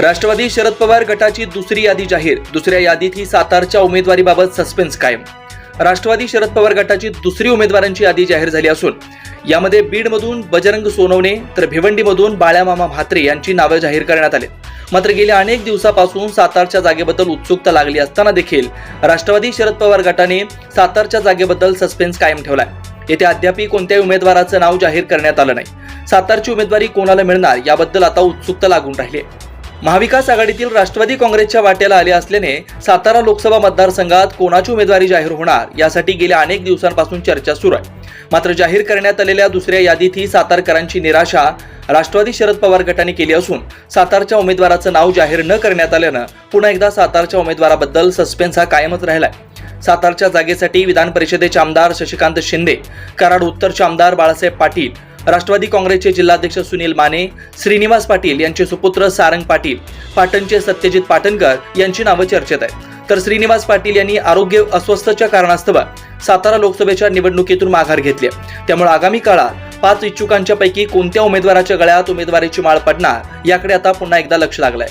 राष्ट्रवादी शरद पवार गटाची दुसरी यादी जाहीर. दुसऱ्या यादीत ही सातारच्या उमेदवारीबाबत सस्पेन्स कायम. राष्ट्रवादी शरद पवार गटाची दुसरी उमेदवारांची यादी जाहीर झाली असून यामध्ये बीडमधून बजरंग सोनवणे तर भिवंडीमधून बाळ्यामामा म्हात्रे यांची नावं जाहीर करण्यात आली मात्र गेल्या अनेक दिवसापासून सातारच्या जागेबद्दल उत्सुकता लागली असताना देखील राष्ट्रवादी शरद पवार गटाने सातारच्या जागेबद्दल सस्पेन्स कायम ठेवलाय. येथे अद्यापही कोणत्याही उमेदवाराचं नाव जाहीर करण्यात आलं नाही. सातारची उमेदवारी कोणाला मिळणार याबद्दल आता उत्सुकता लागून राहिली आहे महाविकास आघाडीतील राष्ट्रवादी काँग्रेसच्या वाट्याला आले असल्याने सातारा लोकसभा मतदारसंघात कोणाची उमेदवारी जाहीर होणार यासाठी गेल्या अनेक दिवसांपासून चर्चा सुरू आहे. मात्र जाहीर करण्यात आलेल्या दुसऱ्या यादीत ही सातारकरांची निराशा राष्ट्रवादी शरद पवार गटाने केली असून सातारच्या उमेदवाराचं नाव जाहीर न करण्यात आल्यानं पुन्हा एकदा सातारच्या उमेदवाराबद्दल सस्पेन्स हा कायमच राहिलाय. सातारच्या जागेसाठी विधान परिषदेचे आमदार शशिकांत शिंदे कराड उत्तरचे आमदार बाळासाहेब पाटील राष्ट्रवादी काँग्रेसचे जिल्हाध्यक्ष सुनील माने श्रीनिवास पाटील यांचे सुपुत्र सारंग पाटील पाटणचे सत्यजित पाटणकर यांची नावं चर्चेत आहेत. तर श्रीनिवास पाटील यांनी आरोग्य अस्वस्थच्या कारणास्तव सातारा लोकसभेच्या निवडणुकीतून माघार घेतली त्यामुळे आगामी काळात पाच इच्छुकांच्या पैकी कोणत्या उमेदवाराच्या गळ्यात उमेदवारीची माळ पडणार याकडे आता पुन्हा एकदा लक्ष लागलंय.